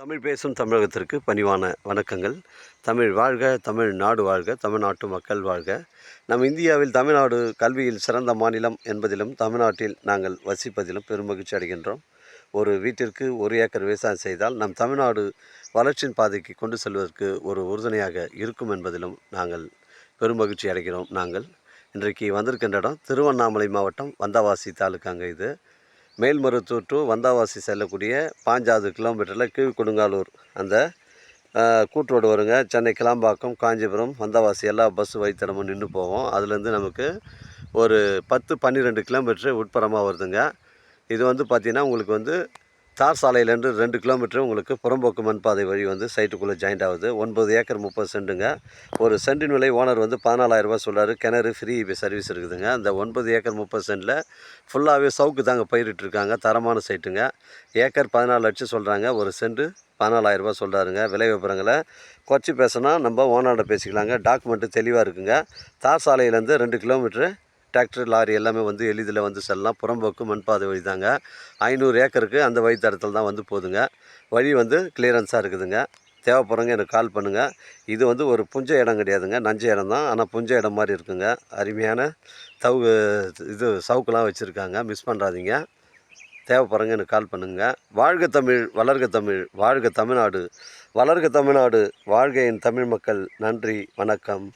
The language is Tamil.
தமிழ் பேசும் தமிழகத்திற்கு பணிவான வணக்கங்கள். தமிழ் வாழ்க தமிழ் நாடு வாழ்க தமிழ்நாட்டு மக்கள் வாழ்க. நம் இந்தியாவில் தமிழ்நாடு கல்வியில் சிறந்த மாநிலம் என்பதிலும் தமிழ்நாட்டில் நாங்கள் வசிப்பதிலும் பெருமகிழ்ச்சி அடைகின்றோம். ஒரு வீட்டிற்கு ஒரு ஏக்கர் விவசாயம் செய்தால் நம் தமிழ்நாடு வளர்ச்சியின் பாதைக்கு கொண்டு செல்வதற்கு ஒரு உறுதுணையாக இருக்கும் என்பதிலும் நாங்கள் பெருமகிழ்ச்சி அடைகிறோம். நாங்கள் இன்றைக்கு வந்திருக்கின்ற இடம் திருவண்ணாமலை மாவட்டம் வந்தவாசி தாலுக்காங்க இது. மேல்மருத்தூர் டு வந்தாவாசி செல்லக்கூடிய பாஞ்சாவது கிலோமீட்டரில் கீழ்கொடுங்காலூர். அந்த கூட்டோடு வருங்க. சென்னை கிளாம்பாக்கம் காஞ்சிபுரம் வந்தாவாசி எல்லா பஸ் வழித்தடமும் நின்று போவோம். அதுலேருந்து நமக்கு ஒரு பத்து பன்னிரெண்டு கிலோமீட்ரு உட்புறமாக வருதுங்க. இது வந்து பார்த்திங்கன்னா உங்களுக்கு வந்து தார் சாலையிலேருந்து ரெண்டு கிலோமீட்டர் உங்களுக்கு புறம்போக்கு மண்பாதை வழி வந்து சைட்டுக்குள்ளே ஜாயிண்ட் ஆகுது. ஒன்பது ஏக்கர் முப்பது சென்ட்டுங்க. ஒரு சென்டின் விலை ஓனர் வந்து பதினாலாயிரரூபா சொல்கிறார் கிணறு ஃப்ரீ சர்வீஸ் இருக்குதுங்க. அந்த ஒன்பது ஏக்கர் முப்பது சென்ட்டில் ஃபுல்லாகவே சவுக்கு தாங்க பயிரிட்டிருக்காங்க தரமான சைட்டுங்க. ஏக்கர் பதினாலு லட்சம் சொல்கிறாங்க ஒரு சென்ட்டு பதினாலாயிரரூபா சொல்கிறாருங்க விலை விவரங்களை குறைச்சி பேசினா நம்ம ஓனர்கிட்ட பேசிக்கலாங்க. டாக்குமெண்ட்டு தெளிவாக இருக்குங்க. தார் சாலையிலேருந்து ரெண்டு கிலோமீட்ரு டிராக்டர் லாரி எல்லாமே வந்து எளிதில் வந்து செல்லலாம். புறம்போக்கு மண்பாதை வழி தாங்க. ஐநூறு ஏக்கருக்கு அந்த வழித்தடத்தில் தான் வந்து போதுங்க. வழி வந்து கிளியரன்ஸாக இருக்குதுங்க. தேவைப்படுறவங்க எனக்கு கால் பண்ணுங்கள் இது வந்து ஒரு புஞ்ச இடம் கிடையாதுங்க. நஞ்ச இடம் தான். ஆனால் புஞ்ச இடம் மாதிரி இருக்குங்க. அருமையான தவு இது சவுக்கெலாம் வச்சுருக்காங்க. மிஸ் பண்ணுறாதீங்க தேவைப்படுறவங்க எனக்கு கால் பண்ணுங்கள் வாழ்க தமிழ் வளர்க தமிழ் வாழ்க தமிழ்நாடு. வளர்க தமிழ்நாடு. வாழ்க என் தமிழ் மக்கள். நன்றி வணக்கம்.